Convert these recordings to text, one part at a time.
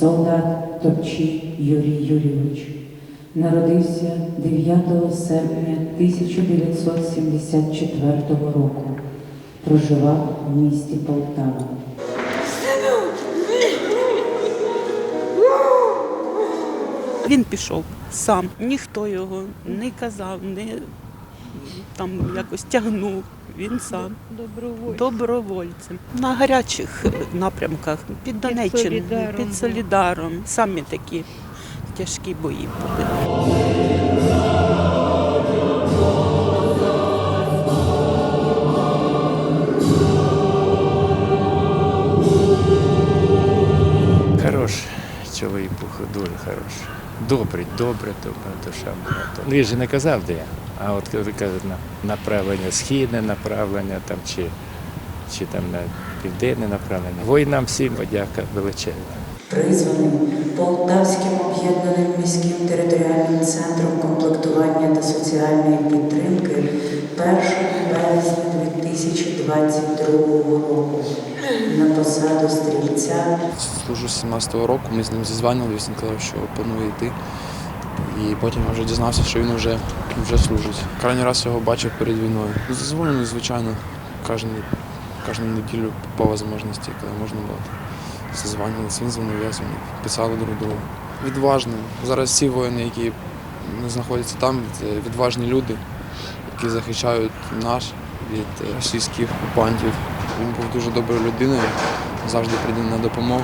солдат Топчій Юрій Юрійович. Народився 9 серпня 1974 року. Проживав в місті Полтава. Він пішов сам. Ніхто його не казав, не там якось тягнув. Він сам Добровольцем. добровольцем. На гарячих напрямках під Донеччиною, Солідаром під. Солідаром. Самі такі тяжкі бої були. Хороший чоловік дуже хороший. Добрий, добре, добра душа була. Ну, Він же не казав, де, а от коли кажуть на направлення східне направлення там, чи, чи там на південне направлення. Воїнам всім подяка величезна. призваним Полтавським об'єднаним міським територіальним центром комплектування та соціальної підтримки 1 березня 2022 року на посаду стрільця Служу з 17-го року, ми з ним зізванювалися, він казав, що планує йти. І потім я вже дізнався, що він вже, вже служить. Крайній раз його бачив перед війною. Зазвонили, звичайно, кожну, кожну неділю по можливості, коли можна було. Зазванювалися, він дзвонив, я дзвонив, писали друг другу. Відважний. Зараз всі воїни, які знаходяться там, це відважні люди, які захищають наш від е, російських окупантів. Він був дуже доброю людиною, завжди прийде на допомогу.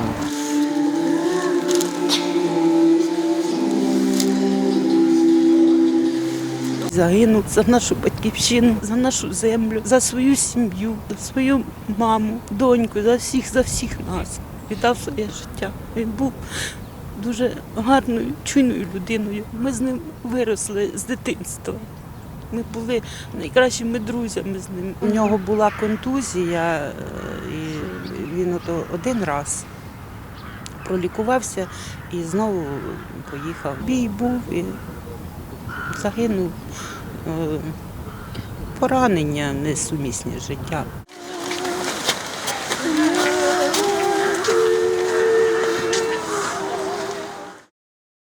Загинув за нашу батьківщину, за нашу землю, за свою сім'ю, за свою маму, доньку, за всіх, за всіх нас. Віддав своє життя. Він був дуже гарною, чуйною людиною. Ми з ним виросли з дитинства. Ми були найкращими друзями з ним. У нього була контузія, е, і він ото один раз пролікувався і знову поїхав. Бій був і загинув. Е, Поранення несумісні з життям.